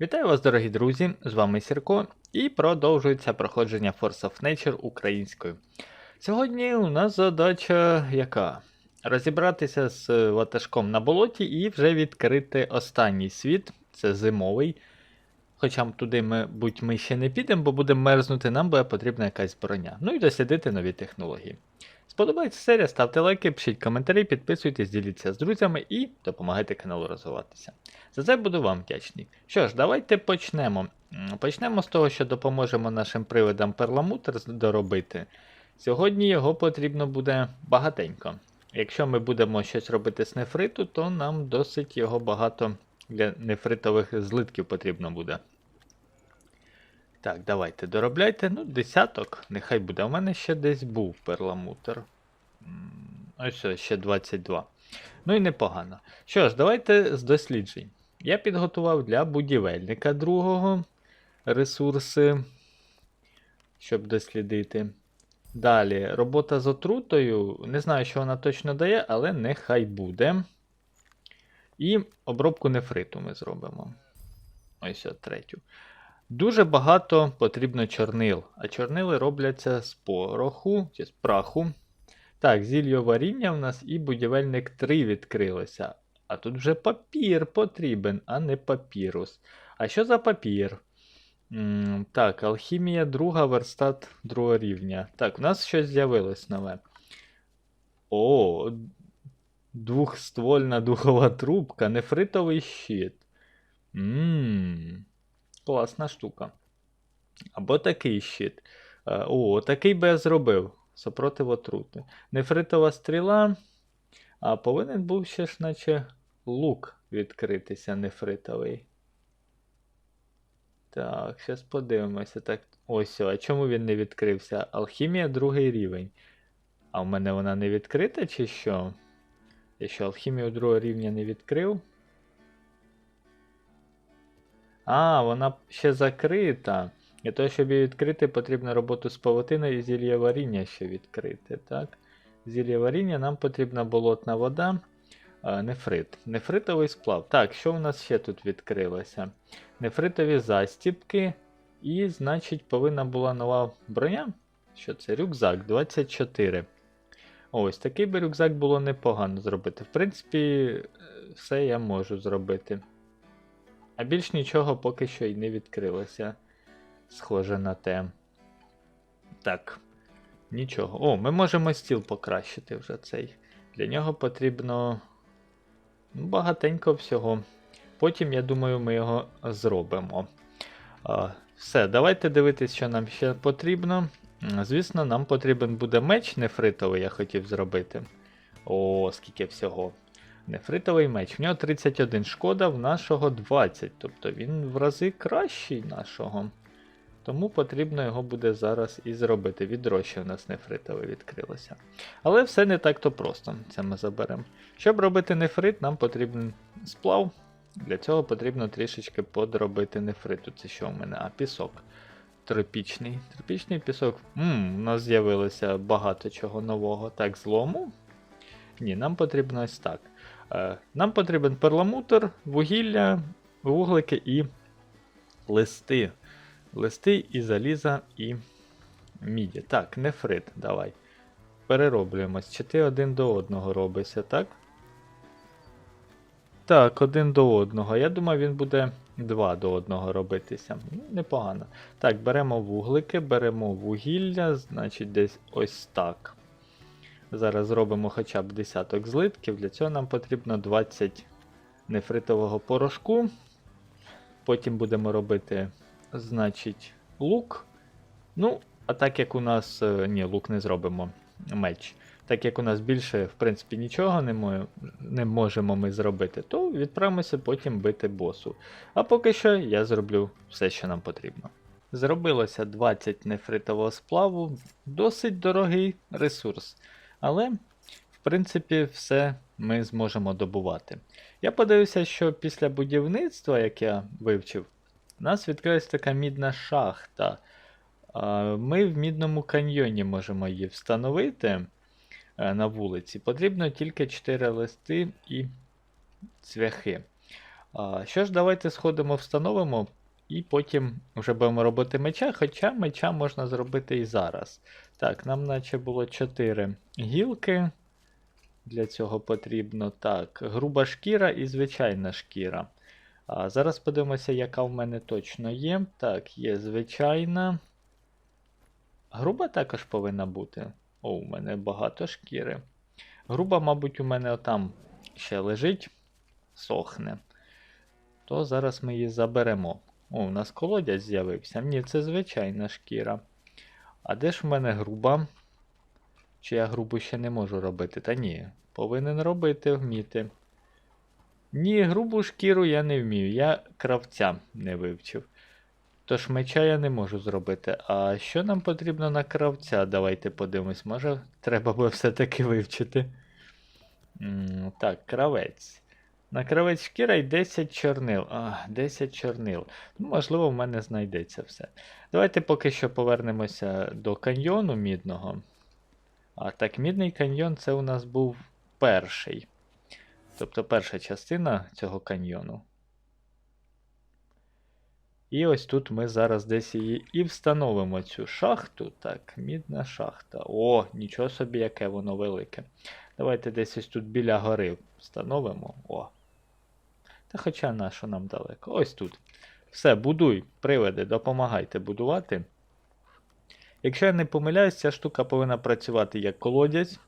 Вітаю вас, дорогі друзі! З вами Сірко і продовжується проходження Force of Nature українською. Сьогодні у нас задача яка? Розібратися з ватажком на болоті і вже відкрити останній світ, це зимовий. Хоча туди, мабуть, ми ще не підемо, бо будемо мерзнути, нам буде потрібна якась броня. Ну і дослідити нові технології. Сподобається серія, ставте лайки, пишіть коментарі, підписуйтесь, діліться з друзями і допомагайте каналу розвиватися. За це буду вам вдячний. Що ж, давайте почнемо. Почнемо з того, що допоможемо нашим привидам перламутр доробити. Сьогодні його потрібно буде багатенько. Якщо ми будемо щось робити з нефриту, то нам досить його багато для нефритових злитків потрібно буде. Так, давайте доробляйте. Ну, десяток, нехай буде. У мене ще десь був перламутр. Ось ось, ще 22. Ну і непогано. Що ж, давайте з досліджень. Я підготував для будівельника другого ресурси, щоб дослідити. Далі, робота з отрутою. Не знаю, що вона точно дає, але нехай буде. І обробку нефриту ми зробимо. Ось третю. Дуже багато потрібно чорнил, а чорнили робляться з пороху чи з праху. Так, зілля варіння в нас і будівельник 3 відкрилося. А тут вже папір потрібен, а не папірус. А що за папір? М, так, алхімія друга, верстат другого рівня. Так, у нас щось з'явилось нове. О, двохствольна духова трубка, нефритовий щит. Ммм, класна штука. Або такий щит. Е, О, такий би я зробив. Супротив отрути. Нефритова стріла. А повинен був ще ж, наче лук відкритися нефритовий. Так, зараз подивимося. Так, ось, а чому він не відкрився? Алхімія другий рівень. А в мене вона не відкрита, чи що? Я що, алхімію другого рівня не відкрив? А, вона ще закрита. Для того, щоб її відкрити, потрібно роботу з павутиною і зілля варіння ще відкрити. Так? Зілля варіння нам потрібна болотна вода, а, нефрит. Нефритовий сплав. Так, що у нас ще тут відкрилося? Нефритові застіпки. І, значить, повинна була нова броня. Що це? Рюкзак 24. Ось такий би рюкзак було непогано зробити. В принципі, е, все я можу зробити. А більш нічого поки що й не відкрилося. Схоже на те. Так. Нічого. О, ми можемо стіл покращити вже цей. Для нього потрібно ну, багатенько всього. Потім, я думаю, ми його зробимо. Все, давайте дивитись, що нам ще потрібно. Звісно, нам потрібен буде меч нефритовий, я хотів зробити. О, скільки всього. Нефритовий меч. В нього 31 шкода, в нашого 20. Тобто він в рази кращий нашого. Тому потрібно його буде зараз і зробити. Відро ще в нас нефритове відкрилося. Але все не так-то просто. Це ми заберемо. Щоб робити нефрит, нам потрібен сплав. Для цього потрібно трішечки подробити нефриту. Це що в мене? А, пісок. Тропічний. Тропічний пісок. Ммм, у нас з'явилося багато чого нового. Так, злому. Ні, нам потрібно ось так. Е, Нам потрібен перламутр, вугілля, вуглики і листи. Листи і заліза, і міді. Так, нефрит, давай. Перероблюємось. Чи ти один до одного робишся, так? Так, один до одного. Я думаю, він буде два до одного робитися. Ну, Непогано. Так, беремо вуглики, беремо вугілля, значить десь ось так. Зараз зробимо хоча б десяток злитків. Для цього нам потрібно 20 нефритового порошку. Потім будемо робити, значить, лук. Ну, а так як у нас. е, Ні, лук не зробимо. Меч. Так як у нас більше, в принципі, нічого не, мо- не можемо ми зробити, то відправимося потім бити босу. А поки що я зроблю все, що нам потрібно. Зробилося 20 нефритового сплаву, досить дорогий ресурс. Але, в принципі, все ми зможемо добувати. Я подивився, що після будівництва, як я вивчив, у нас відкрилась така мідна шахта. Ми в мідному каньйоні можемо її встановити е, на вулиці. Потрібно тільки 4 листи і цвяхи. Що ж, давайте сходимо, встановимо, і потім вже будемо робити меча, хоча меча можна зробити і зараз. Так, нам наче було 4 гілки. Для цього потрібно так, груба шкіра і звичайна шкіра. А, зараз подивимося, яка в мене точно є. Так, є звичайна. Груба також повинна бути. О, у мене багато шкіри. Груба, мабуть, у мене отам ще лежить, сохне. То зараз ми її заберемо. О, у нас колодязь з'явився. Ні, це звичайна шкіра. А де ж в мене груба? Чи я грубу ще не можу робити? Та ні, повинен робити, вміти. Ні, грубу шкіру я не вмію, я кравця не вивчив. Тож меча я не можу зробити. А що нам потрібно на кравця? Давайте подивимось. Може, треба би все-таки вивчити. М, Так, кравець. На кравець шкіра й 10 чорнил. А, 10 чорнил. Ну, можливо, в мене знайдеться все. Давайте поки що повернемося до каньйону мідного. А так, мідний каньйон це у нас був перший. Тобто перша частина цього каньйону. І ось тут ми зараз десь її і встановимо цю шахту. Так, мідна шахта. О, нічого собі, яке воно велике. Давайте десь ось тут біля гори встановимо. О. Та хоча на нам далеко. Ось тут. Все, будуй, привиди, допомагайте будувати. Якщо я не помиляюсь, ця штука повинна працювати як колодязь.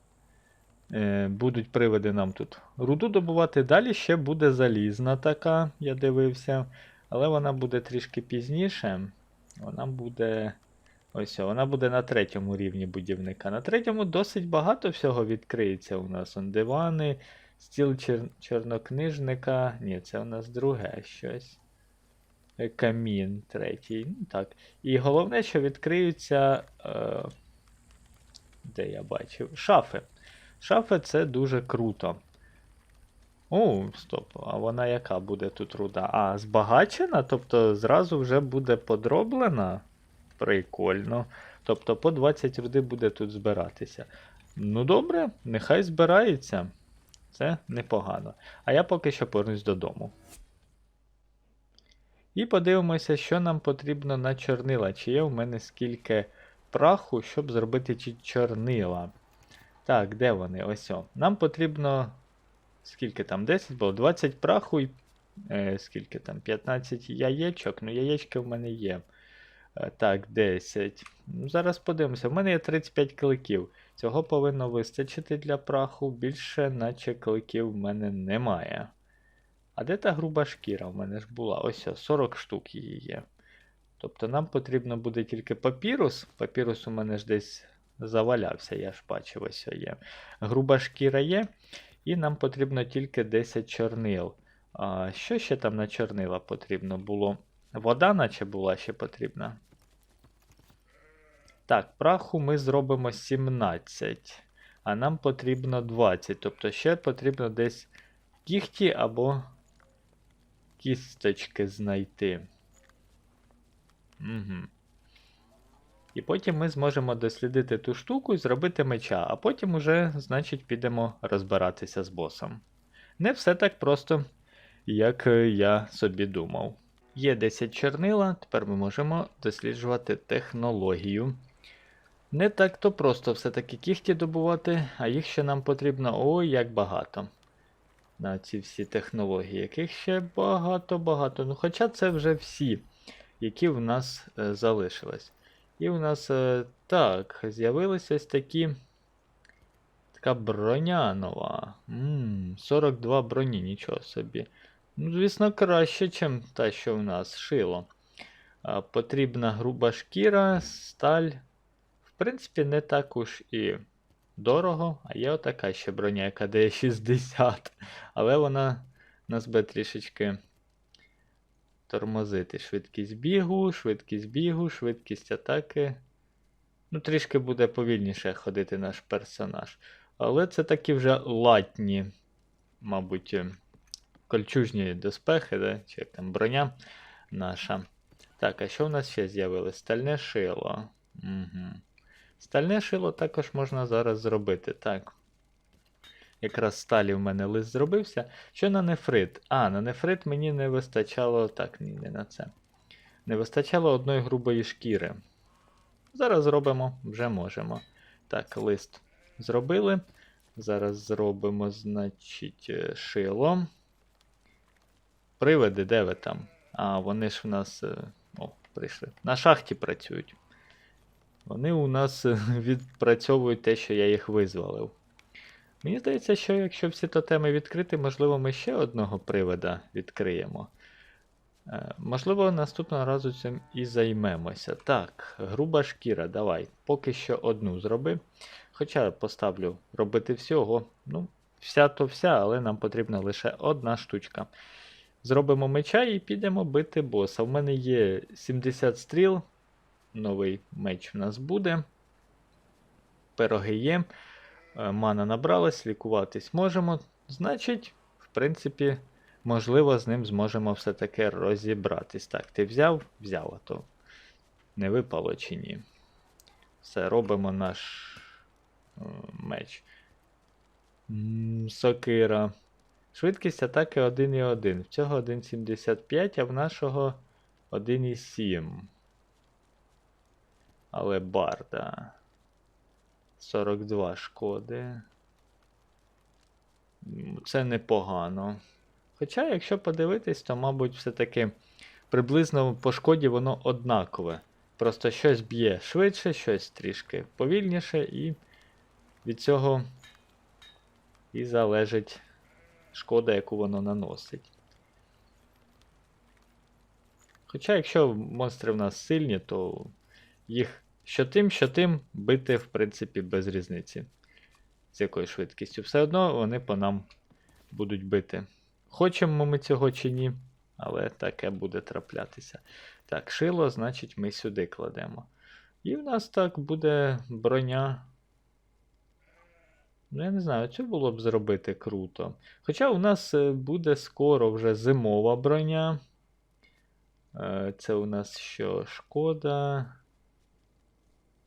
Е, будуть привиди нам тут руду добувати. Далі ще буде залізна така, я дивився. Але вона буде трішки пізніше. Вона буде. Ось, вона буде на третьому рівні будівника. На третьому досить багато всього відкриється у нас. Дивани, стіл чер... чорнокнижника. Ні, це у нас друге щось. Е, Камін третій. Ну, так. І головне, що відкриються. Е... Де я бачив? Шафи. Шафи це дуже круто. О, стоп, а вона яка буде тут руда? А, збагачена? Тобто зразу вже буде подроблена? Прикольно. Тобто по 20 руди буде тут збиратися. Ну добре, нехай збирається. Це непогано. А я поки що повернусь додому. І подивимося, що нам потрібно на чорнила. Чи є в мене скільки праху, щоб зробити чорнила. Так, де вони? Ось. о. Нам потрібно. Скільки там? 10 було? 20 праху і. Е, скільки там? 15 яєчок. Ну, яєчки в мене є. Е, так, 10. Ну, Зараз подивимося. В мене є 35 кликів. Цього повинно вистачити для праху. Більше, наче кликів в мене немає. А де та груба шкіра в мене ж була? Ось 40 штук її є. Тобто нам потрібно буде тільки папірус. Папірус у мене ж десь завалявся, я ж бачив, ось є. Груба шкіра є. І нам потрібно тільки 10 чорнил. А що ще там на чорнила потрібно було? Вода, наче була ще потрібна. Так, праху ми зробимо 17. А нам потрібно 20. Тобто ще потрібно десь кіхті або кісточки знайти. Угу. І потім ми зможемо дослідити ту штуку і зробити меча, а потім уже, значить, підемо розбиратися з босом. Не все так просто, як е, я собі думав. Є 10 чорнила, тепер ми можемо досліджувати технологію. Не так то просто все-таки кіхті добувати, а їх ще нам потрібно ой як багато. На ці всі технології, яких ще багато-багато. Ну, хоча це вже всі, які в нас е, залишились. І у нас е, так, з'явилися ось такі. Така броня нова. Ммм, 42 броні, нічого собі. Ну, звісно, краще, ніж та, що в нас шило. А, потрібна груба шкіра, сталь. В принципі, не так уж і дорого. А є отака ще броня, яка дає 60. Але вона нас би трішечки тормозити. Швидкість бігу, швидкість бігу, швидкість атаки. Ну, трішки буде повільніше ходити наш персонаж. Але це такі вже латні, мабуть, кольчужні доспехи, да? чи як там броня наша. Так, а що в нас ще з'явилось? Стальне шило. Угу. Стальне шило також можна зараз зробити. Так. якраз сталі в мене лист зробився. Що на нефрит? А, на нефрит мені не вистачало. Так, ні, не на це. Не вистачало одної грубої шкіри. Зараз зробимо, вже можемо. Так, лист зробили. Зараз зробимо, значить, е, шило. Привиди, де ви там? А, вони ж в нас. е, О, прийшли. На шахті працюють. Вони у нас е, відпрацьовують те, що я їх визволив. Мені здається, що якщо всі тотеми відкриті, можливо, ми ще одного привида відкриємо. Е, Можливо, наступного разу цим і займемося. Так, груба шкіра, давай. Поки що одну зроби. Хоча поставлю робити всього. Ну, вся то вся, але нам потрібна лише одна штучка. Зробимо меча і підемо бити боса. У мене є 70 стріл. Новий меч у нас буде. Пироги є. Е, Мана набралась, лікуватись можемо. Значить, в принципі, можливо, з ним зможемо все-таки розібратись. Так, ти взяв? Взяв, а то не випало чи ні. Все, робимо наш е, меч. Сокира. Швидкість атаки 1,1. В цього 1,75, а в нашого 1,7. Але барда. 42 шкоди. Це непогано. Хоча, якщо подивитись, то, мабуть, все-таки приблизно по шкоді воно однакове. Просто щось б'є швидше, щось трішки повільніше, і від цього і залежить шкода, яку воно наносить. Хоча, якщо монстри в нас сильні, то їх що тим, що тим бити, в принципі, без різниці. З якою швидкістю. Все одно вони по нам будуть бити. Хочемо ми цього чи ні, але таке буде траплятися. Так, шило, значить, ми сюди кладемо. І в нас так буде броня. Ну, я не знаю, цю було б зробити круто. Хоча у нас е, буде скоро вже зимова броня. Е, Це у нас що? Шкода.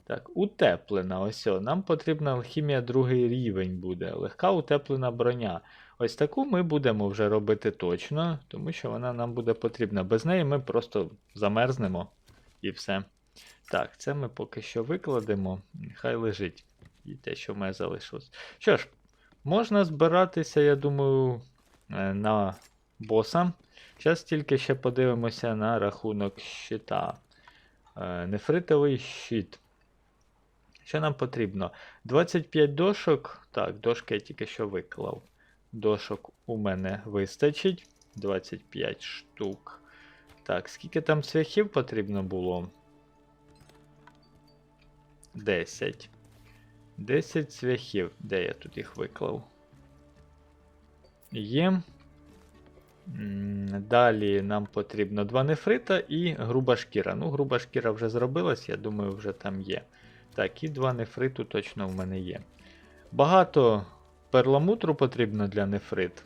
Так, утеплена. Ось. о, Нам потрібна алхімія другий рівень буде. Легка утеплена броня. Ось таку ми будемо вже робити точно, тому що вона нам буде потрібна. Без неї ми просто замерзнемо і все. Так, це ми поки що викладемо. Нехай лежить. І те, що в мене залишилось. Що ж, можна збиратися, я думаю, е, на боса. Зараз тільки ще подивимося на рахунок щита. Е, Нефритовий щит. Що нам потрібно? 25 дошок. Так, дошки я тільки що виклав. Дошок у мене вистачить. 25 штук. Так, скільки там цвяхів потрібно було? 10. 10 цвяхів. Де я тут їх виклав? Є. Далі нам потрібно два нефрита і груба шкіра. Ну, груба шкіра вже зробилась, я думаю, вже там є. Так, і два нефриту точно в мене є. Багато перламутру потрібно для нефрит.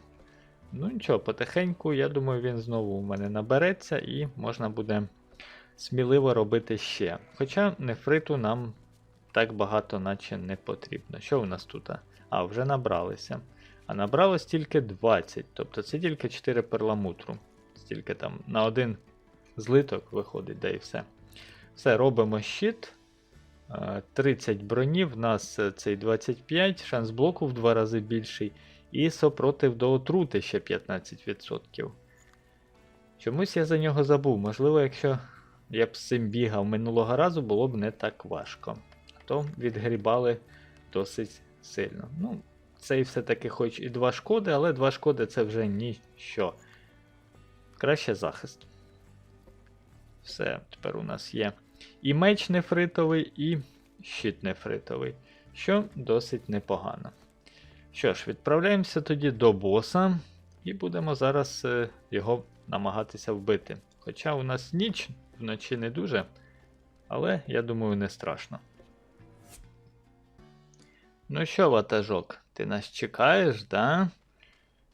Ну нічого, потихеньку, я думаю, він знову у мене набереться і можна буде сміливо робити ще. Хоча нефриту нам так багато наче не потрібно. Що у нас тут? А, вже набралися. А набралось тільки 20, тобто це тільки 4 перламутру. Стільки там на один злиток виходить, да і все. Все, робимо щит. Е, 30 броні, в нас е, цей 25, шанс блоку в два рази більший. І супротив до отрути ще 15%. Чомусь я за нього забув. Можливо, якщо я б з цим бігав минулого разу, було б не так важко. То відгрібали досить сильно. Ну, цей все-таки хоч і два шкоди, але два шкоди це вже ніщо. Краще захист. Все, тепер у нас є і меч нефритовий, і щит нефритовий, що досить непогано. Що ж, відправляємося тоді до боса, і будемо зараз е, його намагатися вбити. Хоча у нас ніч вночі не дуже, але я думаю, не страшно. Ну що, ватажок, ти нас чекаєш, да?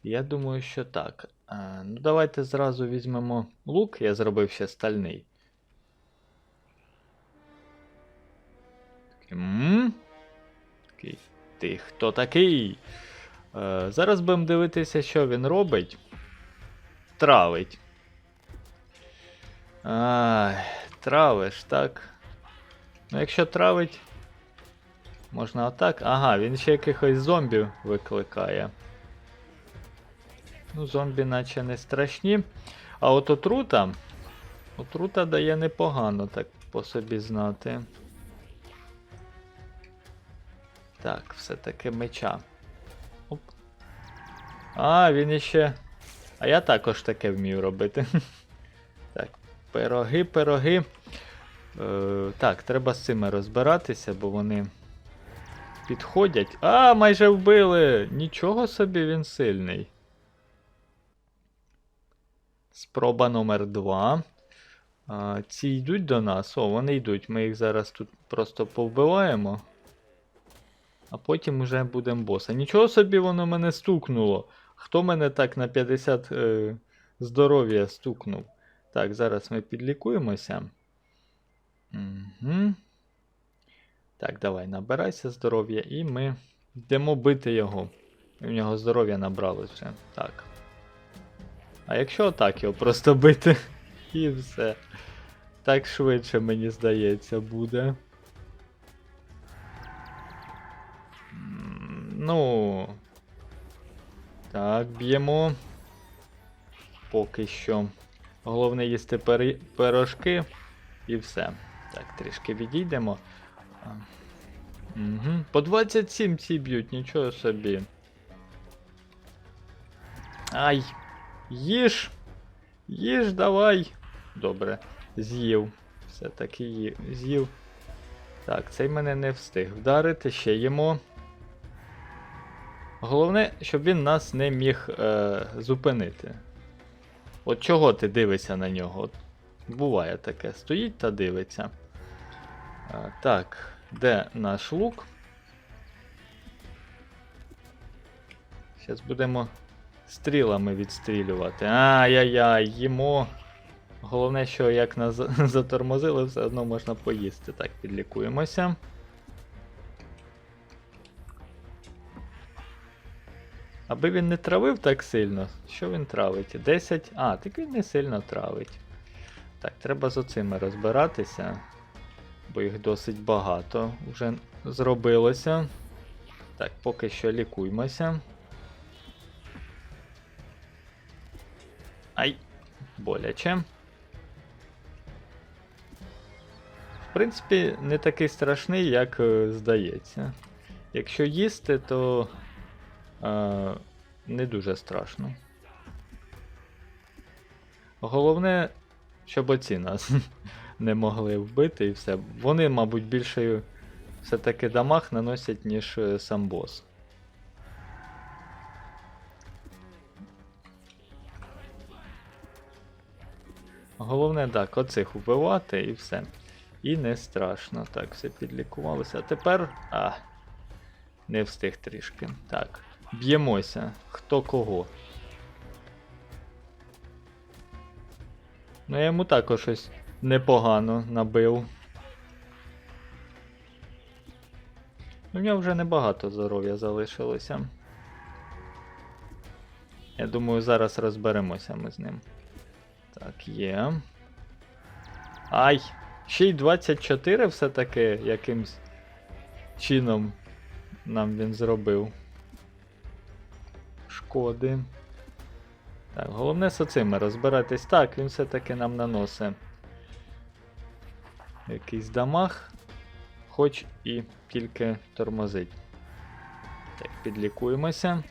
Я думаю, що так. А, ну, давайте зразу візьмемо лук, я зробив ще стальний. Такий, «М? Такий, Ти хто такий? Е, зараз будемо дивитися, що він робить. Травить. Ай, травиш, так. Ну, якщо травить. Можна отак. Ага, він ще якихось зомбі викликає. Ну, зомбі наче не страшні. А от отрута. Отрута дає непогано, так по собі знати. Так, все-таки меча. Оп. А, він іще. А я також таке вмію робити. так, пироги, пироги. Е, так, треба з цими розбиратися, бо вони підходять. А, майже вбили! Нічого собі він сильний. Спроба номер 2. А, ці йдуть до нас. О, вони йдуть. Ми їх зараз тут просто повбиваємо. А потім вже будемо боса. Нічого собі воно мене стукнуло. Хто мене так на 50 е, здоров'я стукнув? Так, зараз ми підлікуємося. Угу. Так, давай, набирайся здоров'я, і ми йдемо бити його. В нього здоров'я набралось вже. Так. А якщо отак його просто бити, і все. Так швидше, мені здається, буде. Ну. Так, б'ємо. Поки що. Головне їсти пирожки і все. Так, трішки відійдемо. Угу. По 27 ці б'ють, нічого собі. Ай! Їж! Їж давай! Добре, з'їв. Все-таки з'їв. Так, цей мене не встиг вдарити, ще їмо. Головне, щоб він нас не міг е, зупинити. От чого ти дивишся на нього? От буває таке. Стоїть та дивиться. А, так, де наш лук? Зараз будемо стрілами відстрілювати. Ай-яй-яй, їмо. Головне, що як нас затормозили, все одно можна поїсти. Так, підлікуємося. Аби він не травив так сильно, що він травить? 10. А, так він не сильно травить. Так, треба з оцими розбиратися, бо їх досить багато вже зробилося. Так, поки що лікуймося. Ай, боляче. В принципі, не такий страшний, як е, здається. Якщо їсти, то е, не дуже страшно. Головне, щоб оці нас не могли вбити і все. Вони, мабуть, більше все-таки дамаг наносять, ніж е, сам бос. Головне, так, оцих вбивати і все. І не страшно. Так, все підлікувалося. А тепер. А. Не встиг трішки. Так. Б'ємося. Хто кого. Ну, я йому також щось непогано набив. У нього вже небагато здоров'я залишилося. Я думаю, зараз розберемося ми з ним. Так, є. Ай! Ще й 24 все-таки якимсь чином нам він зробив. Шкоди. Так, головне з оцими розбиратись. Так, він все-таки нам наносить якийсь дамаг, хоч і тільки тормозить. Так, підлікуємося.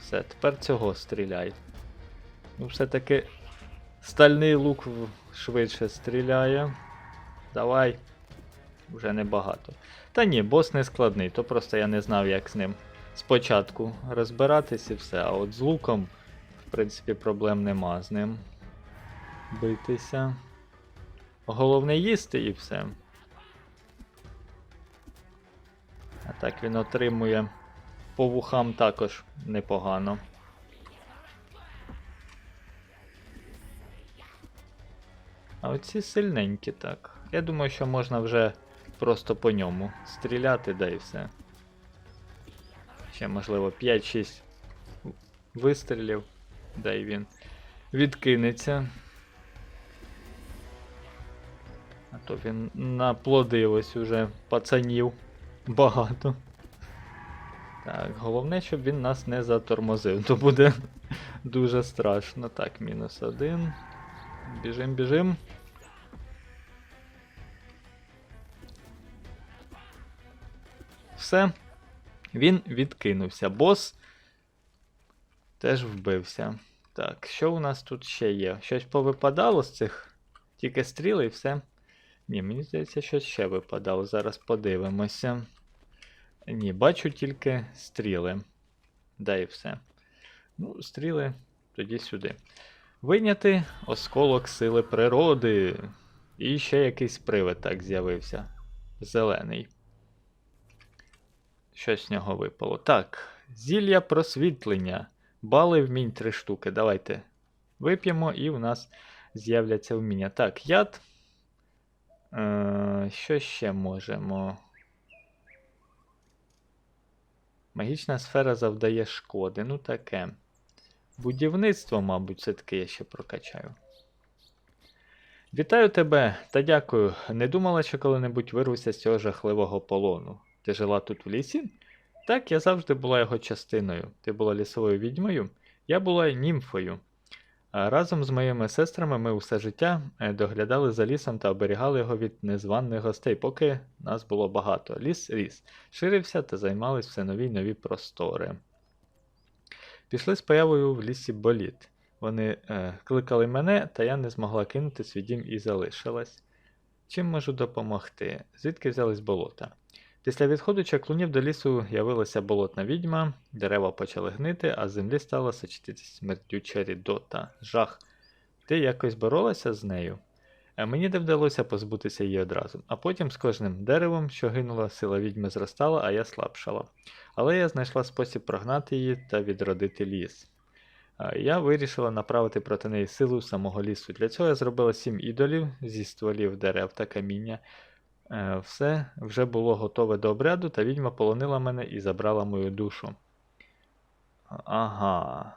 Все, тепер цього стріляй. Ну, все-таки стальний лук швидше стріляє. Давай. Вже небагато. Та ні, бос не складний, то просто я не знав, як з ним спочатку розбиратись і все. А от з луком, в принципі, проблем нема з ним. Битися. Головне їсти і все. А так він отримує по вухам також непогано. А оці сильненькі так. Я думаю, що можна вже просто по ньому стріляти, да і все. ще, можливо, 5-6 вистрілів. Да і він відкинеться. То він наплодив ось уже пацанів багато. Так, головне, щоб він нас не затормозив, то буде дуже страшно. Так, мінус один. Біжим, біжим. Все. Він відкинувся. Бос теж вбився. Так, що у нас тут ще є? Щось повипадало з цих. Тільки стріли і все. Ні, мені здається, щось ще випадало. Зараз подивимося. Ні, бачу тільки стріли. Да і все. Ну, стріли тоді сюди. Вийняти осколок сили природи. І ще якийсь привид так з'явився. Зелений. Щось з нього випало. Так, зілля просвітлення. Бали вмінь три штуки. Давайте вип'ємо, і в нас з'являться вміння. Так, яд. Е, що ще можемо? Магічна сфера завдає шкоди. Ну таке. Будівництво, мабуть, все-таки я ще прокачаю. Вітаю тебе та дякую. Не думала, що коли-небудь вирвуся з цього жахливого полону. Ти жила тут в лісі? Так, я завжди була його частиною. Ти була лісовою відьмою, я була німфою. Разом з моїми сестрами ми усе життя е, доглядали за лісом та оберігали його від незваних гостей, поки нас було багато. Ліс ріс, ширився та займались все нові й нові простори. Пішли з появою в лісі боліт. Вони е, кликали мене, та я не змогла кинути свій дім і залишилась. Чим можу допомогти? Звідки взялись болота? Після відходу чаклунів до лісу явилася болотна відьма, дерева почали гнити, а з землі стала сочитися смердюча рідота. Жах. Ти якось боролася з нею? Е, Мені не вдалося позбутися її одразу, а потім з кожним деревом, що гинула, сила відьми зростала, а я слабшала. Але я знайшла спосіб прогнати її та відродити ліс. Я вирішила направити проти неї силу самого лісу. Для цього я зробила сім ідолів зі стволів дерев та каміння. Е, Все вже було готове до обряду, та відьма полонила мене і забрала мою душу. Ага.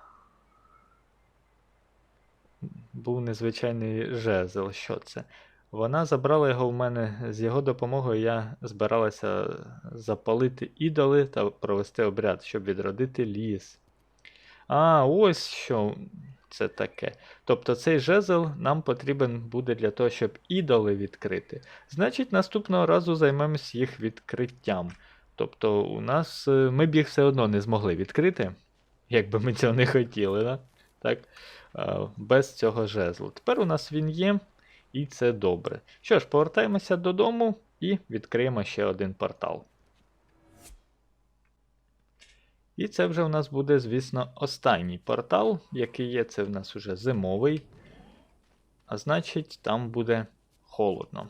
Був незвичайний жезл. Що це? Вона забрала його в мене. З його допомогою я збиралася запалити ідоли та провести обряд, щоб відродити ліс. А, ось що це таке. Тобто цей жезл нам потрібен буде для того, щоб ідоли відкрити. Значить, наступного разу займемось їх відкриттям. Тобто, у нас е, ми б їх все одно не змогли відкрити, як би ми цього не хотіли, да? так? Без цього жезлу. Тепер у нас він є, і це добре. Що ж, повертаємося додому і відкриємо ще один портал. І це вже в нас буде, звісно, останній портал, який є, це в нас уже зимовий. А значить, там буде холодно.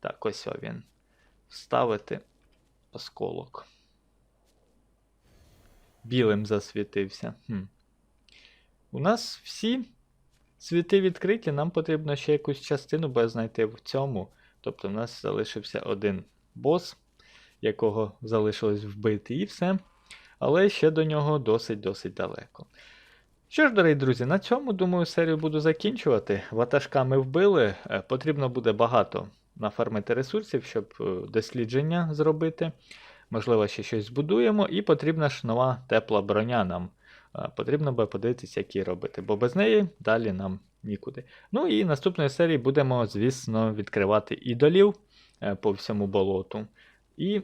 Так, ось він. Вставити осколок. Білим засвітився. Хм. У нас всі світи відкриті, нам потрібно ще якусь частину буде знайти в цьому. Тобто, в нас залишився один бос якого залишилось вбити, і все. Але ще до нього досить-досить далеко. Що ж, дорогі друзі, на цьому, думаю, серію буду закінчувати. Ватажка ми вбили, е, потрібно буде багато нафармити ресурсів, щоб е, дослідження зробити. Можливо, ще щось збудуємо, і потрібна ж нова тепла броня нам. Е, Потрібно би подивитися, як її робити, бо без неї далі нам нікуди. Ну і наступної серії будемо, звісно, відкривати ідолів по всьому болоту. І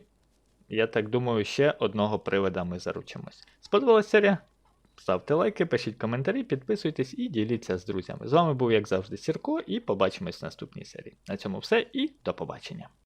я так думаю, ще одного привода ми заручимось. Сподобалась серія? Ставте лайки, пишіть коментарі, підписуйтесь і діліться з друзями. З вами був, як завжди, Сірко, і побачимось в наступній серії. На цьому все і до побачення.